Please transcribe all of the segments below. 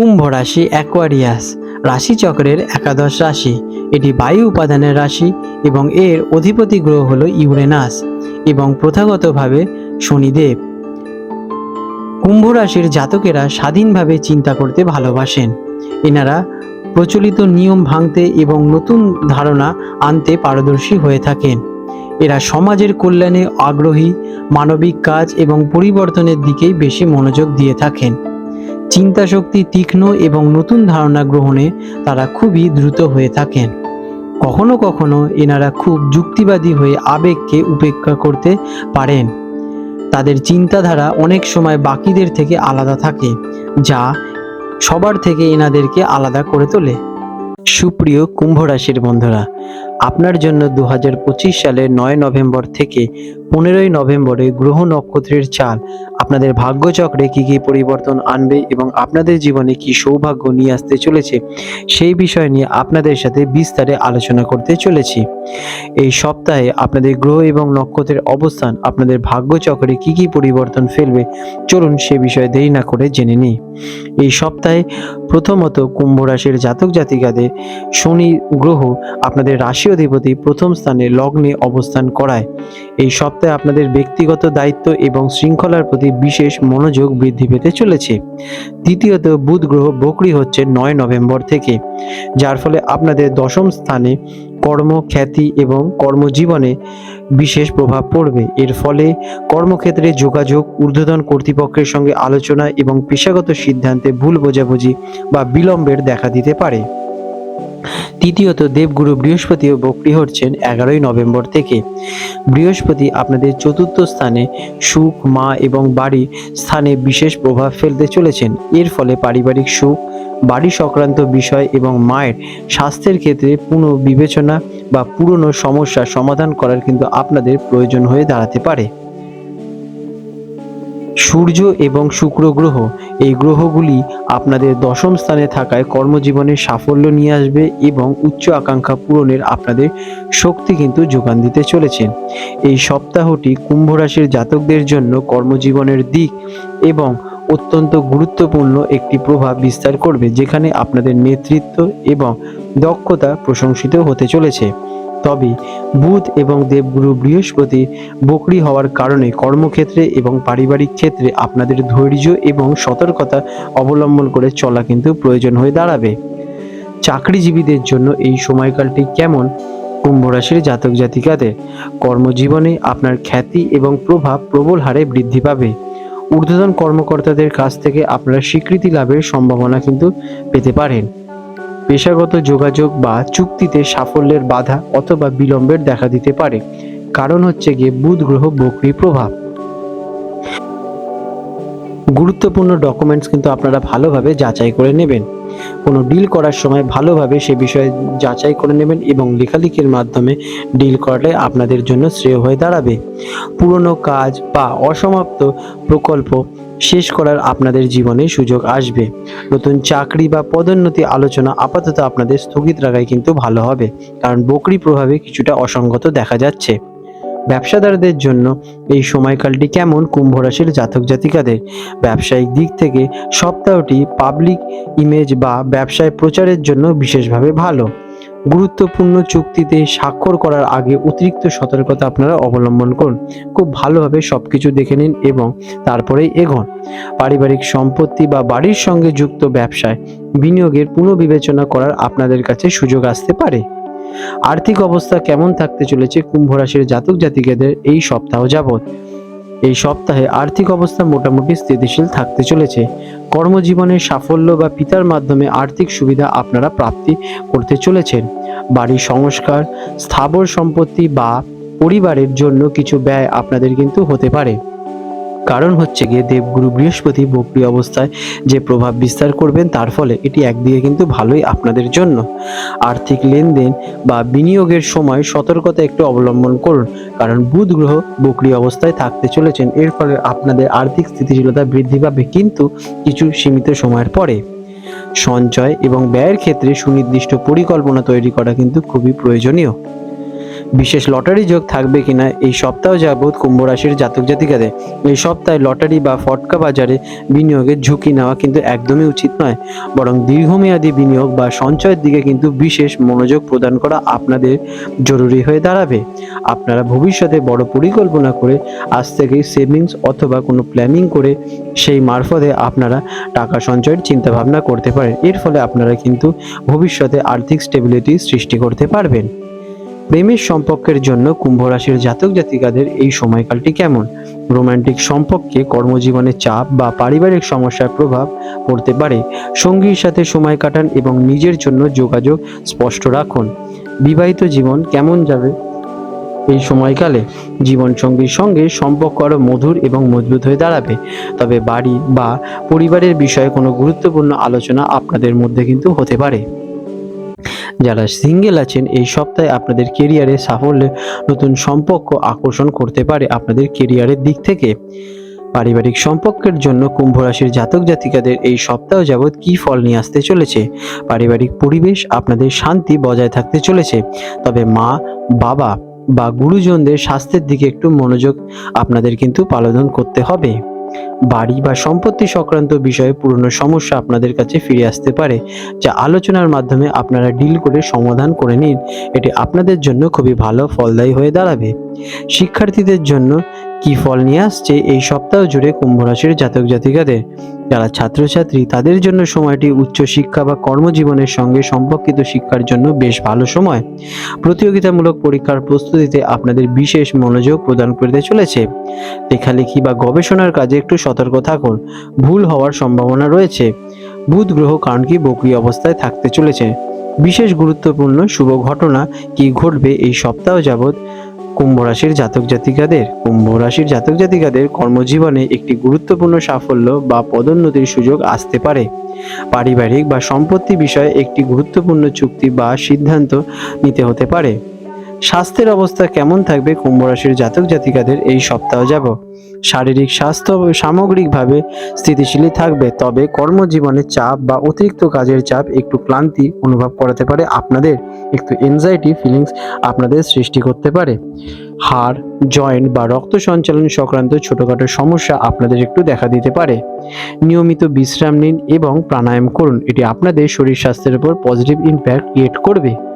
কুম্ভ রাশি অ্যাকোয়ারিয়াস রাশিচক্রের একাদশ রাশি। এটি বায়ু উপাদানের রাশি এবং এর অধিপতি গ্রহ হল ইউরেনাস এবং প্রথাগতভাবে শনিদেব। কুম্ভ রাশির জাতকেরা স্বাধীনভাবে চিন্তা করতে ভালোবাসেন। এনারা প্রচলিত নিয়ম ভাঙতে এবং নতুন ধারণা আনতে পারদর্শী হয়ে থাকেন। এরা সমাজের কল্যাণে আগ্রহী, মানবিক কাজ এবং পরিবর্তনের দিকেই বেশি মনোযোগ দিয়ে থাকেন। চিন্তাশক্তি তীক্ষ্ণ এবং নতুন ধারণা গ্রহণে তারা খুবই দ্রুত হয়ে থাকেন। কখনো কখনো এনারা খুব যুক্তিবাদী হয়ে আবেগকে উপেক্ষা করতে পারেন। তাদের চিন্তাধারা অনেক সময় বাকিদের থেকে আলাদা থাকে, যা সবার থেকে এনাদেরকে আলাদা করে তোলে। সুপ্রিয় কুম্ভ রাশির বন্ধুরা, আপনার জন্য দু হাজার পঁচিশ সালের নয় নভেম্বর থেকে পনেরোই নভেম্বরে গ্রহ নক্ষত্রের চাল। আপনাদের ভাগ্যচক্রে কি কি পরিবর্তন আনবে এবং আপনাদের জীবনে কি সৌভাগ্য নিয়ে আসতে চলেছে, সেই বিষয় নিয়ে আপনাদের সাথে বিস্তারে আলোচনা করতে চলেছি। এই সপ্তাহে আপনাদের গ্রহ এবং নক্ষত্রের অবস্থান, আপনাদের ভাগ্যচক্রে কি কি পরিবর্তন ফেলবে, চলুন সে বিষয়ে দেরি না করে জেনে নিই। এই সপ্তাহে প্রথমত কুম্ভ রাশির জাতক জাতিকাদের শনি গ্রহ আপনাদের রাশি অধিপতি প্রথম স্থানে লগ্নে অবস্থান করায়। এই সপ্তাহে আপনাদের ব্যক্তিগত দায়িত্ব এবং শৃঙ্খলার প্রতি বিশেষ মনোযোগ বৃদ্ধি পেতে চলেছে। দ্বিতীয়ত, বুধ গ্রহ বকরি হচ্ছে নয় নভেম্বর থেকে, যার ফলে আপনাদের দশম স্থানে কর্ম, খ্যাতি এবং কর্মজীবনে বিশেষ প্রভাব পড়বে। এর ফলে কর্মক্ষেত্রে যোগাযোগ, ঊর্ধ্বতন কর্তৃপক্ষের সঙ্গে আলোচনা এবং পেশাগত সিদ্ধান্তে ভুল বোঝাবুঝি বা বিলম্বের দেখা দিতে পারে। তৃতীয়ত দেবগুরু বৃহস্পতি ও বক্রি হচ্ছেন এগারোই নভেম্বর থেকে। বৃহস্পতি আপনাদের চতুর্থ স্থানে সুখ, মা এবং বাড়ি স্থানে বিশেষ প্রভাব ফেলতে চলেছেন। এর ফলে পারিবারিক সুখ, বাড়ি সংক্রান্ত বিষয় এবং মায়ের স্বাস্থ্যের ক্ষেত্রে পুনঃ বিবেচনা বা পুরনো সমস্যার সমাধান করার কিন্তু আপনাদের প্রয়োজন হয়ে দাঁড়াতে পারে। সূর্য এবং শুক্র গ্রহ এই গ্রহগুলি আপনাদের দশম স্থানে থাকায় কর্মজীবনে সাফল্য নিয়ে আসবে এবং উচ্চ আকাঙ্ক্ষা পূরণের আপনাদের শক্তি কিন্তু যোগান দিতে চলেছে। এই সপ্তাহটি কুম্ভ রাশির জাতকদের জন্য কর্মজীবনের দিক এবং অত্যন্ত গুরুত্বপূর্ণ একটি প্রভাব বিস্তার করবে, যেখানে আপনাদের নেতৃত্ব এবং দক্ষতা প্রশংসিত হতে চলেছে। তবে বুধ এবং দেবগুরু বৃহস্পতি বকরি হওয়ার কারণে কর্মক্ষেত্রে এবং পারিবারিক ক্ষেত্রে আপনাদের ধৈর্য এবং সতর্কতা অবলম্বন করে চলা কিন্তু প্রয়োজন হয়ে দাঁড়াবে। চাকরিজীবীদের জন্য এই সময়কালটি কেমন? কুম্ভ রাশির জাতক জাতিকাদের। কর্মজীবনে আপনার খ্যাতি এবং প্রভাব প্রবল হারে বৃদ্ধি পাবে। ঊর্ধ্বতন কর্মকর্তাদের কাছ থেকে আপনারা স্বীকৃতি লাভের সম্ভাবনা কিন্তু পেতে পারেন। পেশাগত যোগাযোগ বা চুক্তিতে সাফল্যের বাধা অথবা বিলম্বের দেখা দিতে পারে। কারণ হচ্ছে গিয়ে বুধ গ্রহ বকরি প্রভাব। গুরুত্বপূর্ণ ডকুমেন্টস কিন্তু আপনারা ভালোভাবে যাচাই করে নেবেন। কোনো ডিল করার সময় ভালোভাবে সে বিষয়ে যাচাই করে নেবেন এবং লেখালেখির মাধ্যমে ডিল করাটাই আপনাদের জন্য শ্রেয় হয়ে দাঁড়াবে। পুরনো কাজ বা অসমাপ্ত প্রকল্প শেষ করার আপনাদের জীবনে সুযোগ আসবে। নতুন চাকরি বা পদোন্নতি আলোচনা আপাতত আপনাদের স্থগিত রাখাই কিন্তু ভালো হবে, কারণ বকরি প্রভাবে কিছুটা অসঙ্গত দেখা যাচ্ছে। ব্যবসাদারদের জন্য এই সময়কালটি কেমন কুম্ভ রাশির জাতক জাতিকাদের? ব্যবসায়িক দিক থেকে সপ্তাহটি পাবলিক ইমেজ বা ব্যবসায় প্রচারের জন্য বিশেষভাবে ভালো। গুরুত্বপূর্ণ চুক্তিতে স্বাক্ষর করার আগে অতিরিক্ত সতর্কতা আপনারা অবলম্বন করুন। খুব ভালোভাবে সব কিছু দেখে নিন এবং তারপরেই এগোন। পারিবারিক সম্পত্তি বা বাড়ির সঙ্গে যুক্ত ব্যবসায় বিনিয়োগের পুনর্বিবেচনা করার আপনাদের কাছে সুযোগ আসতে পারে। আর্থিক অবস্থা কেমন থাকতে চলেছে কুম্ভ রাশির জাতক জাতিকাদের এই সপ্তাহ যাবৎ? এই সপ্তাহে আর্থিক অবস্থা মোটামুটি স্থিতিশীল থাকতে চলেছে। কর্মজীবনের সাফল্য বা পিতার মাধ্যমে আর্থিক সুবিধা আপনারা প্রাপ্তি করতে চলেছেন। বাড়ির সংস্কার, স্থাবর সম্পত্তি বা পরিবারের জন্য কিছু ব্যয় আপনাদের কিন্তু হতে পারে। কারণ হচ্ছে গিয়ে দেবগুরু বৃহস্পতি বক্রি অবস্থায় যে প্রভাব বিস্তার করবেন, তার ফলে এটি একদিকে কিন্তু ভালোই আপনাদের জন্য। আর্থিক লেনদেন বা বিনিয়োগের সময় সতর্কতা একটু অবলম্বন করুন, কারণ বুধ গ্রহ বক্রি অবস্থায় থাকতে চলেছেন, এর ফলে আপনাদের আর্থিক স্থিতিশীলতা বৃদ্ধি পাবে কিন্তু কিছু সীমিত সময়ের পরে। সঞ্চয় এবং ব্যয়ের ক্ষেত্রে সুনির্দিষ্ট পরিকল্পনা তৈরি করা কিন্তু খুবই প্রয়োজনীয়। বিশেষ লটারি যোগ থাকবে কিনা এই সপ্তাহ যাবৎ কুম্ভ রাশির জাতক জাতিকাদের। এই সপ্তাহে লটারি বা ফটকা বাজারে বিনিয়োগের ঝুঁকি নেওয়া কিন্তু একদমই উচিত নয়। বরং দীর্ঘমেয়াদী বিনিয়োগ বা সঞ্চয়ের দিকে কিন্তু বিশেষ মনোযোগ প্রদান করা আপনাদের জরুরি হয়ে দাঁড়াবে। আপনারা ভবিষ্যতে বড় পরিকল্পনা করে আজ থেকেই সেভিংস অথবা কোনো প্ল্যানিং করে সেই মারফতে আপনারা টাকা সঞ্চয়ের চিন্তাভাবনা করতে পারেন। এর ফলে আপনারা কিন্তু ভবিষ্যতে আর্থিক স্টেবিলিটি সৃষ্টি করতে পারবেন। প্রেমের সম্পর্কের জন্য কুম্ভ রাশির জাতক জাতিকাদের এই সময়কালটি কেমন? রোমান্টিক সম্পর্কে কর্মজীবনে চাপ বা পারিবারিক সমস্যার প্রভাব পড়তে পারে। সঙ্গীর সাথে সময় কাটান এবং নিজের জন্য যোগাযোগ স্পষ্ট রাখুন। বিবাহিত জীবন কেমন যাবে এই সময়কালে? জীবনসঙ্গীর সঙ্গে সম্পর্ক আরও মধুর এবং মজবুত হয়ে দাঁড়াবে। তবে বাড়ি বা পরিবারের বিষয়ে কোনো গুরুত্বপূর্ণ আলোচনা আপনাদের মধ্যে কিন্তু হতে পারে। যারা সিঙ্গেল আছেন, এই সপ্তাহে আপনাদের কেরিয়ারে সাফল্যের নতুন সম্পর্ক আকর্ষণ করতে পারে আপনাদের কেরিয়ারের দিক থেকে। পারিবারিক সম্পর্কের জন্য কুম্ভ রাশির জাতক জাতিকাদের এই সপ্তাহ যাবৎ কী ফল নিয়ে আসতে চলেছে? পারিবারিক পরিবেশ আপনাদের শান্তি বজায় থাকতে চলেছে। তবে মা, বাবা বা গুরুজনদের স্বাস্থ্যের দিকে একটু মনোযোগ আপনাদের কিন্তু পালন করতে হবে। বাড়ি বা সম্পত্তি সংক্রান্ত বিষয়ে পুরনো সমস্যা আপনাদের কাছে ফিরে আসতে পারে, যা আলোচনার মাধ্যমে আপনারা ডিল করে সমাধান করে নিন। এটি আপনাদের জন্য খুবই ভালো ফলদায়ী হয়ে দাঁড়াবে। শিক্ষার্থীদের জন্য কি ফল নিয়ে আসছে এই সপ্তাহ জুড়ে কুম্ভ রাশির জাতক জাতিকাদের? যারা ছাত্রছাত্রী, তাদের জন্য সময়টি উচ্চ শিক্ষা বা কর্মজীবনের সঙ্গে সম্পর্কিত শিক্ষার জন্য বেশ ভালো সময়। প্রতিযোগিতামূলক পরীক্ষার প্রস্তুতিতে আপনাদের বিশেষ মনোযোগ প্রদান করতে চলেছে। লেখালেখি বা গবেষণার কাজে একটু সতর্ক থাকুন। ভুল হওয়ার সম্ভাবনা রয়েছে। বুধ গ্রহ কারণ কি বকরি অবস্থায় থাকতে চলেছে। বিশেষ গুরুত্বপূর্ণ শুভ ঘটনা কি ঘটবে এই সপ্তাহ যাবৎ? কুম্ভ রাশির জাতক জাতিকাদের, কুম্ভ রাশির জাতক জাতিকাদের কর্মজীবনে একটি গুরুত্বপূর্ণ সাফল্য বা পদোন্নতির সুযোগ আসতে পারে। পারিবারিক বা সম্পত্তি বিষয়ে একটি গুরুত্বপূর্ণ চুক্তি বা সিদ্ধান্ত নিতে হতে পারে। স্বাস্থ্যের অবস্থা কেমন থাকবে কুম্ভ রাশির জাতক জাতিকাদের এই সপ্তাহ যাব। শারীরিক স্বাস্থ্য সামগ্রিকভাবে স্থিতিশীলই থাকবে, তবে কর্মজীবনে চাপ বা অতিরিক্ত কাজের চাপ একটু ক্লান্তি অনুভব করাতে পারে আপনাদের, একটু এনজাইটি ফিলিংস আপনাদের সৃষ্টি করতে পারে। হাড় জয়েন্ট বা রক্ত সঞ্চালন সংক্রান্ত ছোটোখাটো সমস্যা আপনাদের একটু দেখা দিতে পারে। নিয়মিত বিশ্রাম নিন এবং প্রাণায়াম করুন, এটি আপনাদের শরীর স্বাস্থ্যের উপর পজিটিভ ইম্প্যাক্ট ক্রিয়েট করবে।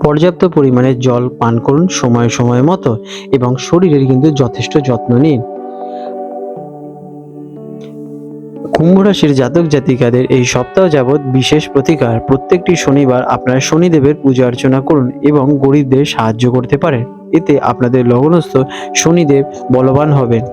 পর্যাপ্ত পরিমাণে জল পান করুন সময় সময় মতো এবং শরীরের কিন্তু যথেষ্ট যত্ন নিন। কুম্ভ রাশির জাতক জাতিকাদের এই সপ্তাহ যাবৎ বিশেষ প্রতিকার প্রত্যেকটি শনিবার আপনারা শনিদেবের পূজা অর্চনা করুন এবং গরিবদের সাহায্য করতে পারেন। এতে আপনাদের লগ্নস্থ শনিদেব বলবান হবেন।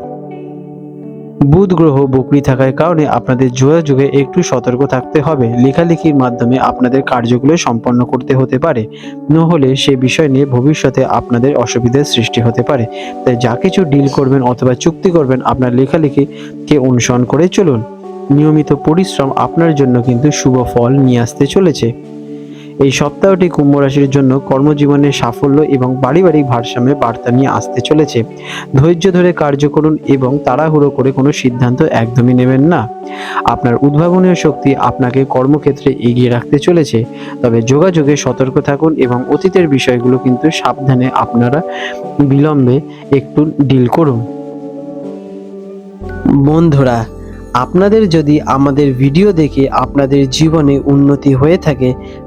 বুধ গ্রহ বকরি থাকার কারণে আপনাদের যোগাযোগে একটু সতর্ক থাকতে হবে। লেখালেখির মাধ্যমে আপনাদের কার্যগুলো সম্পন্ন করতে হতে পারে। নহলে সে বিষয় নিয়ে ভবিষ্যতে আপনাদের অসুবিধার সৃষ্টি হতে পারে। তাই যা কিছু ডিল করবেন অথবা চুক্তি করবেন, আপনার লেখালেখিকে অনুসরণ করে চলুন। নিয়মিত পরিশ্রম আপনার জন্য কিন্তু শুভ ফল নিয়ে আসতে চলেছে। এই সপ্তাহটি কুম্ভ রাশির জন্য কর্মজীবনে সাফল্য এবং পারিবারিক ভারসাম্যে বার্তা নিয়ে আসতে চলেছে। ধৈর্য ধরে কার্য করুন এবং তাড়াহুড়ো করে কোনো সিদ্ধান্ত একদমই নেবেন না। আপনার উদ্ভাবনীয় শক্তি আপনাকে কর্মক্ষেত্রে এগিয়ে রাখতে চলেছে। তবে যোগাযোগে সতর্ক থাকুন এবং অতীতের বিষয়গুলো কিন্তু সাবধানে আপনারা বিলম্বে একটু ডিল করুন। বন্ধুরা, আপনাদের যদি আমাদের ভিডিও দেখে আপনাদের জীবনে উন্নতি হয়ে থাকে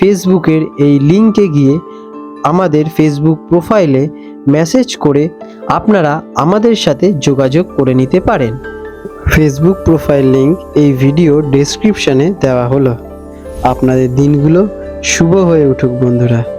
ফেসবুকের এই লিঙ্কে গিয়ে আমাদের ফেসবুক প্রোফাইলে মেসেজ করে আপনারা আমাদের সাথে যোগাযোগ করে নিতে পারেন। ফেসবুক প্রোফাইল লিঙ্ক এই ভিডিও ডেসক্রিপশানে দেওয়া হলো। আপনাদের দিনগুলো শুভ হয়ে উঠুক বন্ধুরা।